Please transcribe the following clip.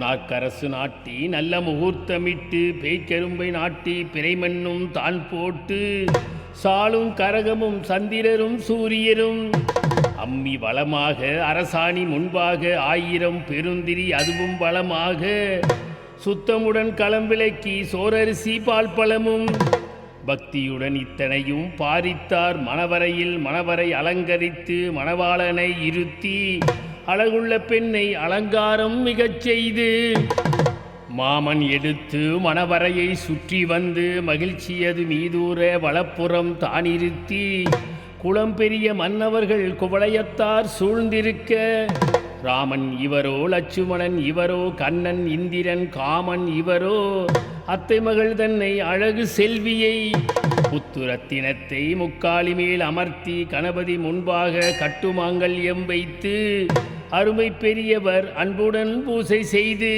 நாக்கரசு நாட்டி நல்ல முகூர்த்தமிட்டு பேய்க்கரும்பை நாட்டி பிறைமண்ணும் தான் போட்டு சாலும் கரகமும் சந்திரரும் சூரியரும். அம்மி வளமாக அரசாணி முன்பாக ஆயிரம் பெருந்திரி அதுவும் வளமாக. சுத்தமுடன் களம் விளக்கி சோரரிசி பால் பழமும். பக்தியுடன் இத்தனையும் பாரித்தார் மணவரையில் மணவரை அலங்கரித்து மணவாளனை இருத்தி அழகுள்ள பெண்ணை அலங்காரம் மிகச் செய்து மாமன் எடுத்து மணவரையை சுற்றி வந்து மகிழ்ச்சியது மீதூர வலப்புறம் தானிருத்தி குளம் பெரிய மன்னவர்கள் குவளையத்தார் சூழ்ந்திருக்க ராமன் இவரோ லட்சுமணன் இவரோ கண்ணன் இந்திரன் காமன் இவரோ அத்தை மகள் தன்னை அழகு செல்வியை புத்துரத்தினத்தை முக்காலி மேல் அமர்த்தி கணபதி முன்பாக கட்டுமாங்கல்யம் வைத்து அருமை பெரியவர் அன்புடன் பூசை செய்து